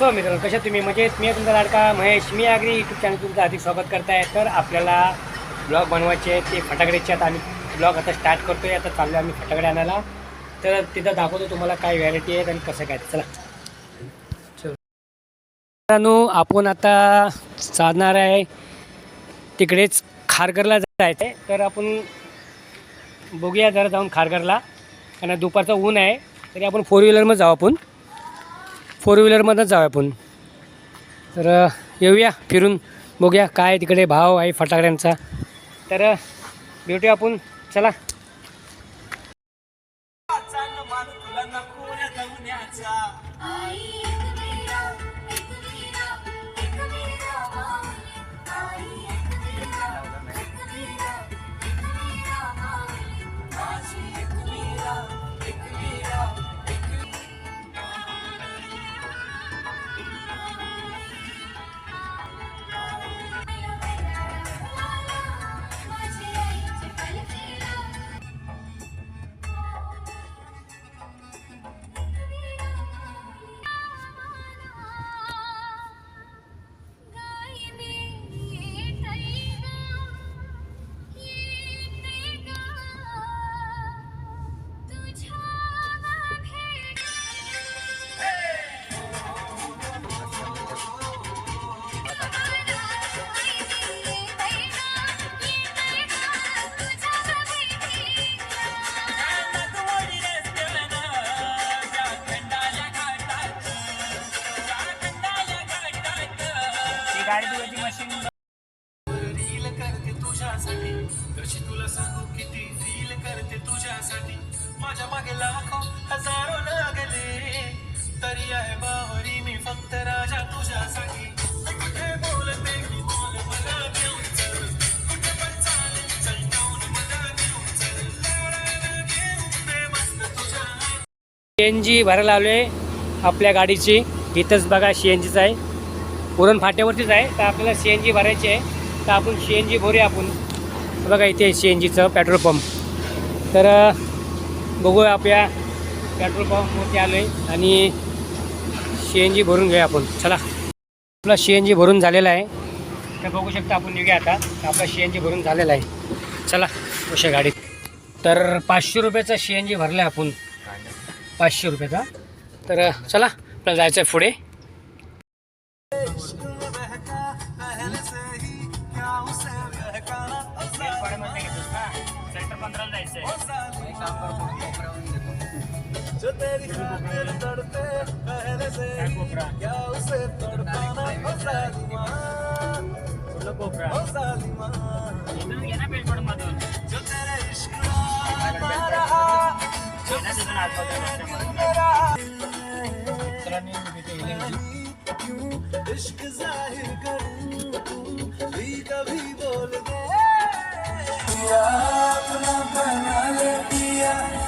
So मित्रांनो कशा तुम्ही? म्हणजे मी तुमचा लाडका महेश. मी आगरी यूट्यूब चॅनल तुमचं अधिक स्वागत करताय. तर आपल्याला ब्लॉग बनवायचे आहेत ते फटाकड्याचे आहेत. आम्ही ब्लॉग आता स्टार्ट करतो आहे आता चाललो आम्ही फटाकडे आणायला. तर तिथं दाखवतो तुम्हाला काय व्हॅरायटी आहेत आणि कसं काय चला. चल. मित्रांनो आपण आता चालणार आहे तिकडेच खारघरला जायचं आहे तर आपण बघूया जरा जाऊन खारघरला. कारण दुपारचं ऊन आहे. तरी आपण फोर व्हीलरमध्ये जाऊ आपण. फोर व्हीलरमधूनच जाऊ आपण. तर येऊया फिरून बघूया काय तिकडे भाव आहे फटाकड्यांचा तर भेटूया आपण. चला. सी एन जी भरायला आलो आहे आपल्या गाडीची. इथंच बघा सी एन जीचं आहे. पुरण फाट्यावरतीच आहे. तर आपल्याला सी एन जी भरायची आहे. तर आपण सी एन जी भरूया आपण. बघा इथे सी एन जीचं पेट्रोल पंप. तर बघूया आपल्या पेट्रोल पंपवरती आलो आहे आणि सी एन जी भरून घेऊया आपण. चला. आपला सी एन जी भरून झालेला आहे. तर बघू शकता आपण निघूया आता. आपला सी एन जी भरून झालेला आहे. चला कशा गाडीत. तर पाचशे रुपयाचा सी एन जी भरला आहे आपण. पाचशे रुपयाचा तर चला आपल्याला जायचं आहे पुढे. कोपरा. Yeah.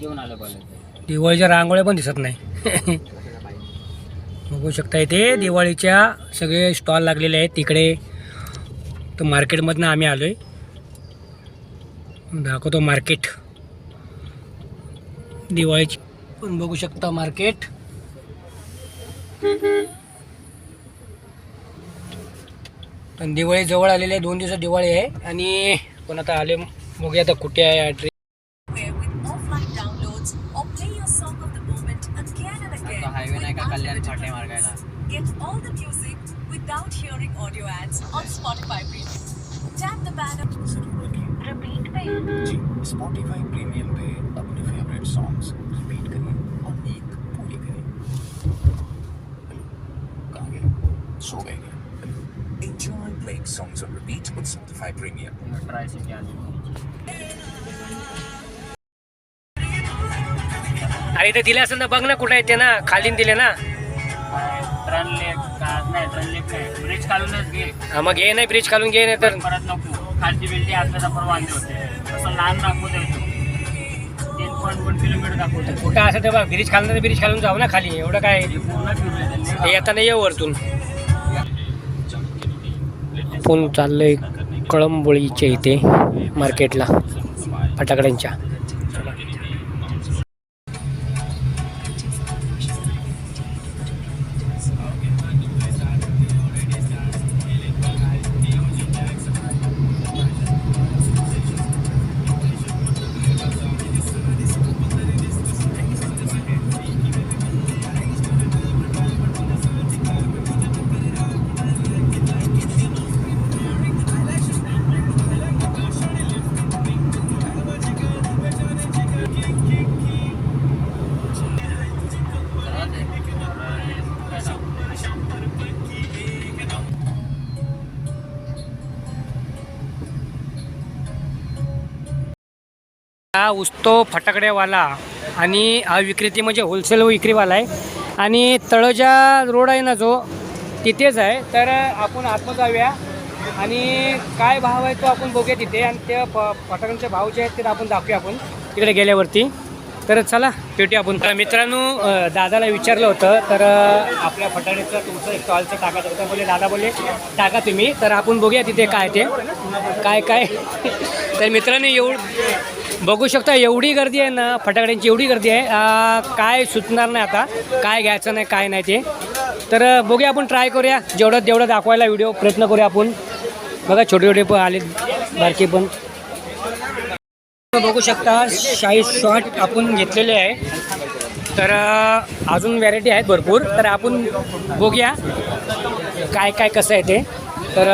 घेऊन आलं कॉलेज दिवाळीच्या रांगोळ्या पण दिसत नाही. बघू शकता इथे दिवाळीच्या सगळे स्टॉल लागलेले आहेत तिकडे. तर मार्केटमधनं आम्ही आलो आहे दाखवतो मार्केट. दिवाळीची पण बघू शकता मार्केट. पण दिवाळी जवळ आलेली आहे दोन दिवसात दिवाळी आहे. आणि पण आता आले बघूया आता कुठे आहे ॲड्रेस कल्याण unlimited फाटे memories. मार्गायला Get all the music without hearing audio ads on Spotify Premium. Tap the banner. Repeat page. G Spotify premium पे अपने फेवरेट सॉन्ग्स रिपीट करिए और एक पूरी करिए हेलो कहाँ गए सो गए क्या Enjoy playing songs on repeat with Spotify Premium. Try city आली अरे इथे दिले असेल तर बघ ना कुठे येते ना खालीन दिले ना. ट्रन लेक का नाही ट्रन लेक नाही ब्रिज काढूनच घे. हा, मग घे नाही ब्रिज खालून घे नाही तर. परत नको. खालची बिल्डी असल्याचा परवानगी होते. तसं लहान दाखवता येतो तीन पॉईंट वन किलोमीटर दाखवतो कुठं असं ते बघ ब्रिज खालून तर ब्रिज खालून जाऊ ना खाली. एवढं काय? हे पूर्ण फिरले त्यांनी हे येताना येऊ वरतून. आपण चाललोय कळंबोळीच्या इथे मार्केटला फटाकड्यांच्या. हा उसतो फटाकड्यावाला आणि हा विक्रेती म्हणजे होलसेल विक्रीवाला आहे. आणि तळजा रोड आहे ना जो तिथेच आहे. तर आपण आतमध्ये जाऊया. आणि काय भाव आहे तो आपण बघूया तिथे. आणि त्या प फटाक्यांचे भाव जे आहेत ते आपण दाखवूया आपण. तिकडे गेल्यावरती. तर चला. भेटूया आपण. तर मित्रांनो दादाला विचारलं होतं तर आपल्या फटाण्याचं तुमचं एक स्टॉलचं टाकायचं होतं. बोले दादा बोले टाका तुम्ही तर आपण बघूया तिथे काय ते. काय काय? तर मित्रांनो एवढ बघू शकता एवढी गर्दी आहे ना फटाकड्यांची एवढी गर्दी आहे. काय सुचणार नाही आता काय घ्यायचं नाही काय नाही ते. तर बघूया आपण ट्राय करूया. जेवढं तेवढं दाखवायला व्हिडिओ प्रयत्न करूया आपण. बघा छोटे छोटे पण आले बारके पण. बघू शकता शाही शॉट आपण घेतलेले आहे. तर अजून व्हॅरायटी आहेत भरपूर. तर आपण बघूया काय काय कसं आहे ते. तर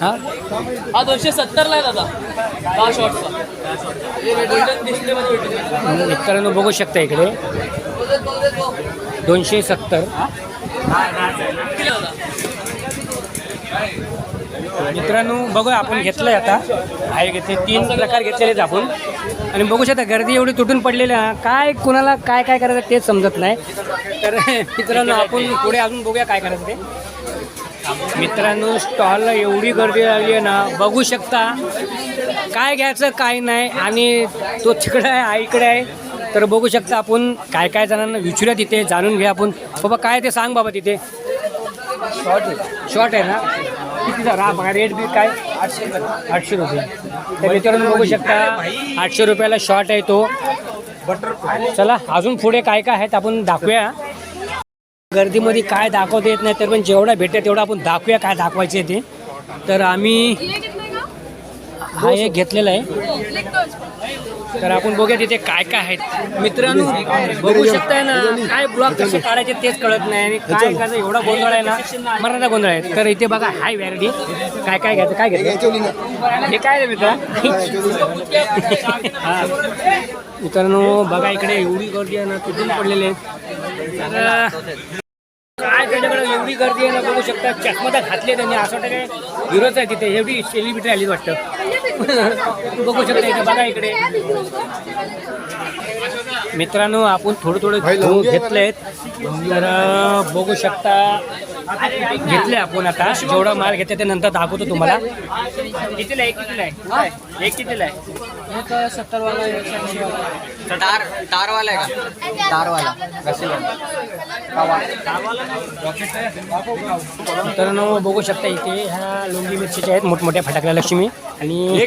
हां. हा दोनशे सत्तरला आहे दादा. भेटेल मित्रांनो बघू शकता इकडे. दोनशे सत्तर. मित्रांनो बघूया आपण घेतलंय आता. आहे घेतले तीन प्रकार घेतलेलेच आपण. आणि बघू शकता गर्दी एवढी तुटून पडलेली ना काय कुणाला काय काय करायचं तेच समजत नाही. तर मित्रांनो आपण पुढे अजून बघूया काय करायचं ते. मित्रांनो स्टॉलला एवढी गर्दी लागली आहे ना बघू शकता. काय घ्यायचं काय नाही. आणि तो तिकडे आहे आईकडे आहे. तर बघू शकता आपण काय काय जणांना विचारूया तिथे जाणून घ्या आपण. बाबा काय ते सांग बाबा तिथे. शॉर्ट शॉर्ट आहे ना? कितीचा रा हा रेट बी काय? आठशे आठशे रुपये. तर मित्रांनो बघू शकता आठशे रुपयाला शॉर्ट आहे तो. चला अजून पुढे काय काय आहेत आपण दाखवूया. गर्दीमध्ये काय दाखवता येत नाही तर पण जेवढा भेटेल तेवढं आपण दाखवूया काय दाखवायचे ते. तर आम्ही हा एक घेतलेला आहे. तर आपण बघूया तिथे काय काय आहेत. मित्रांनो बघू शकताय ना काय ब्लॉग कसे काढायचे तेच कळत नाही आणि काय करायचं एवढा गोंधळ आहे ना मराठा गोंधळ आहे. तर इथे बघा हाय व्हॅरायटी काय काय घ्यायचं काय घ्यायचं? हे काय रे मित्रा? हा. मित्रांनो बघा इकडे एवढी गर्दी आहे ना तुटून पडलेले आहेत. काय त्याच्याकडे एवढी गर्दी आहे ना बघू शकता. चष्मा घातले त्यांनी असं वाटतं काय हिरोच आहे तिथे. एवढी सेलिब्रिटी आली वाटतं. बघू शकता इथे बघा इकडे. मित्रांनो आपण थोडं थोडं घेऊन घेतलेत. तर बघू शकता घेतले आपण आता. जेवढा माल घेते ते नंतर दाखवतो तुम्हाला. कितीला आहे? कितीला आहे? एक कितीला आहे? एक सत्तर वाला. तार तारवाला आहे का? तारवाला मित्रांनो बघू शकता इथे ह्या लोंगी मिरचीच्या आहेत मोठमोठ्या फटाकड्या लक्ष्मी. आणि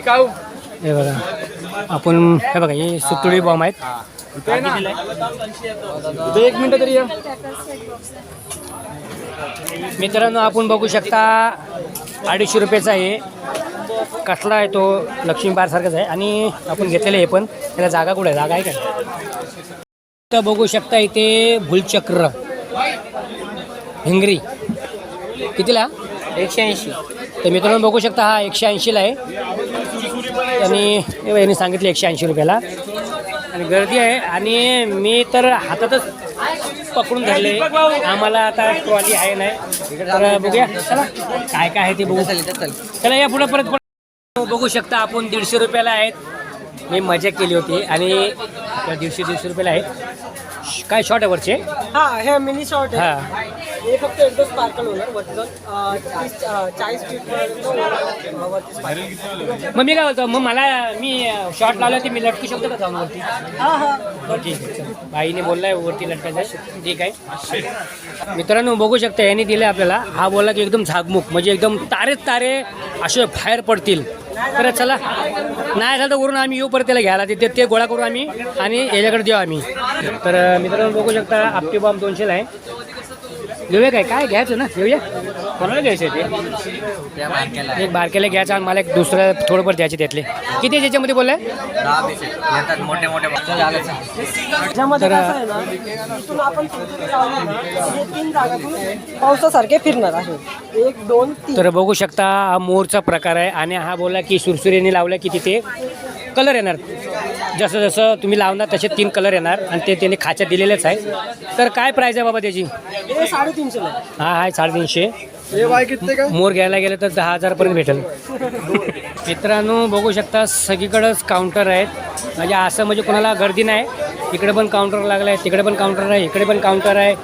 हे बघा आपण हे बघा हे सुतुळी बॉम्ब आहेत. एक मिनिट तरी या. मित्रांनो आपण बघू शकता अडीचशे रुपयाचा आहे कसला आहे तो लक्ष्मी बारसारखाच आहे. आणि आपण घेतलेलं आहे पण. त्याला जागा कुठे आहे? जागा आहे का? तर बघू शकता इथे भूलचक्र. हिंगरी. कितीला? एकशे ऐंशी. तर मित्रांनो बघू शकता हा एकशे ऐंशीला आहे. आणि यांनी सांगितलं एकशे ऐंशी रुपयाला. आणि गर्दी आहे. आणि मी तर हातातच पकडून धरले. आम्हाला आता ट्रॉली आहे नाही. तर बघूया. चला. काय काय आहे ते बघू. चला या पुढे परत बघू शकता आपण. दीडशे रुपयाला आहेत. मी मजा केली होती आणि त्या दीडशे दीडशे रुपयाला आहेत. काय शॉर्ट आहे वरचे? हा हे मिनी शॉर्ट आहे. हां. हे फक्त एकदम स्पार्कल होणार. वरती जाऊन चाळीस फीट. मग मी काय बोलतो मग मला मी शॉर्ट लावला ते मी लटकू शकतो का जाऊन वरती हा हा. ठीक आहे भाईने बोललाय वरती लटकायचं ठीक आहे मित्रांनो बघू शकता यांनी दिलं आपल्याला. हा बोलला की एकदम झागमुख म्हणजे एकदम तारेच तारे असे बाहेर पडतील. तर चला. नाही झालं तर वरून आम्ही येऊ परत त्याला घ्यायला. तिथे ते गोळा करू आम्ही आणि याच्याकडे देऊ आम्ही. तर मित्रांनो बघू शकता आपटी बॉम्ब दोनशेला आहे. घेऊया काय? काय घ्यायचं ना? घेऊया कोणाला घ्यायचं ते? एक बारकेला घ्यायचं आणि मला एक दुसरं थोडंफार द्यायचे त्यातले. किती त्याच्यामध्ये बोललाय येतात मोठे मोठे. त्याच्यामध्ये कसं आहे ना इथून आपण कुठे लावलं ना हे तीन जागातून पावसासारखे फिरणार आहे. एक दोन तर बघू शकता हा मोरचा प्रकार आहे आणि हा बोला की सुरसुरीने लावला की तिथे कलर येणार. जसं जसं तुम्ही लावणार तसे तीन कलर येणार आणि ते त्याने खाच्या दिलेलेच आहे तर काय प्राईज आहे बाबा त्याची? हे साडेतीनशे हा आहे साडेतीनशे. मोर घ्यायला गेलं तर दहा हजारपर्यंत भेटेल. मित्रांनो बघू शकता सगळीकडंच काउंटर आहेत. म्हणजे असं म्हणजे कोणाला गर्दी नाही. इकडे पण काउंटर लागलं आहे तिकडे पण काउंटर आहे इकडे पण काउंटर आहे.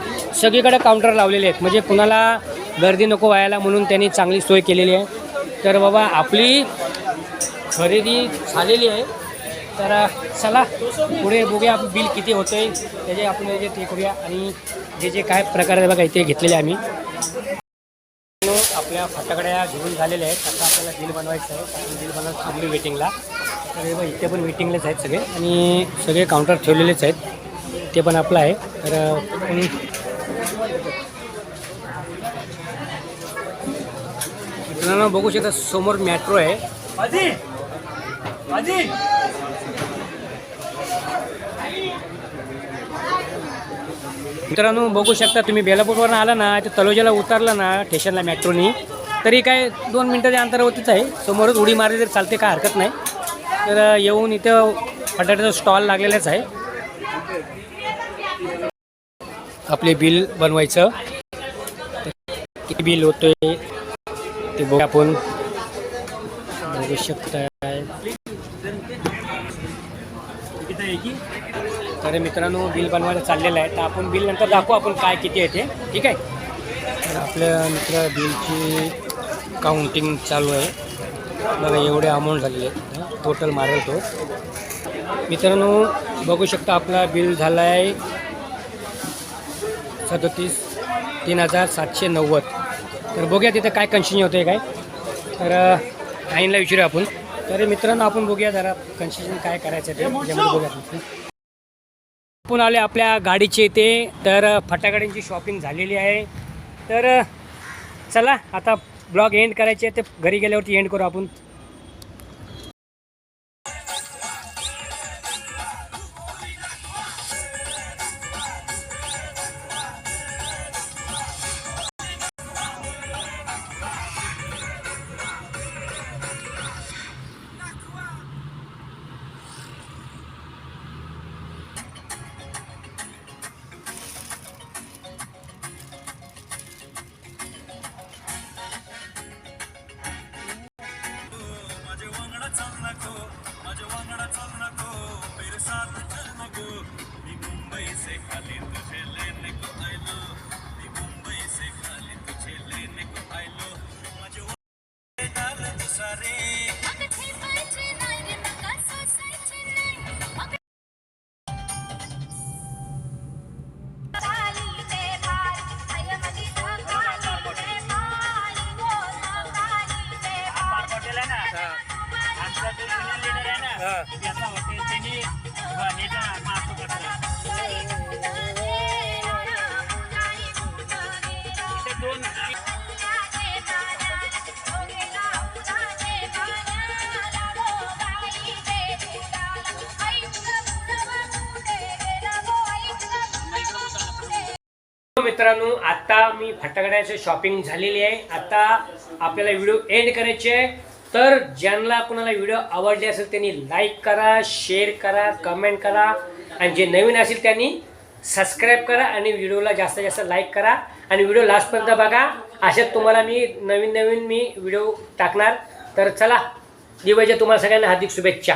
सगळीकडे काउंटर लावलेले आहेत. म्हणजे कुणाला गर्दी नको व्हायला म्हणून त्यांनी चांगली सोय केलेली आहे. तर बाबा आपली खरेदी झालेली आहे. तर चला पुढे बघूया आपण बिल किती होतं आहे त्याचे आपण जे ते करूया आणि जे जे काय प्रकार आहे बघा इथे घेतलेले आम्ही. आपल्या फटाकड्या घेऊन झालेल्या आहेत. आता आपल्याला बिल बनवायचं आहे. आपण बिल बनवत थांबली वेटिंगला तर बघा इथे पण वेटिंगलेच आहेत सगळे आणि सगळे काउंटर ठेवलेलेच आहेत. ते पण आपलं आहे. तर मित्रांनो बघू शकता समोर मेट्रो आहे. मित्रांनो बघू शकता तुम्ही बेलापूरवरून आला ना ते तलोजाला उतरला ना स्टेशनला मेट्रोनी तरी काय दोन मिनटाच्या अंतरावरतीच आहे. समोरच उडी मारली तरी चालते काय हरकत नाही. तर येऊन इथं फटाट्याचा स्टॉल लागलेलाच आहे. आपले बिल बनवायचं. किती बिल होतोय ते बघू आपण. बघू शकता तर मित्रांनो बिल बनवायला चाललेलं आहे. तर आपण बिल नंतर दाखवू आपण काय किती आहे ते. ठीक आहे? तर आपल्या मित्र बिलची काउंटिंग चालू आहे. बघा एवढे अमाऊंट झालेले आहेत. टोटल मारेल तो. मित्रांनो बघू शकता आपला बिल झाला आहे सदतीस तीन हजार सातशे नव्वद. तर बघूया तिथं काय कन्शिनी होतं आहे काय. तर आईनला विचारूया आपण. तर मित्रांनो आपण बघूया जरा कन्सेशन काय करायचं ते. त्याच्यामध्ये बघूया आपण. आपण आले आपल्या गाडीचे इथे. तर फटाकड्यांची शॉपिंग झालेली आहे. तर चला आता ब्लॉग एंड करायचे. ते घरी गेल्यावरती एंड करू आपण. मित्रांनो आता मी फटाकड्याचं शॉपिंग झालेली आहे. आता आपल्याला व्हिडिओ एंड करायचे आहे. तर ज्यांना कोणाला व्हिडिओ आवडले असेल त्यांनी लाईक करा शेअर करा कमेंट करा. आणि जे नवीन असेल त्यांनी सबस्क्राईब करा आणि व्हिडिओला जास्तीत जास्त लाईक करा. आणि व्हिडिओ लास्टपर्यंत बघा. अशात तुम्हाला मी नवीन नवीन मी व्हिडिओ टाकणार. तर चला दिवाळीच्या तुम्हाला सगळ्यांना हार्दिक शुभेच्छा.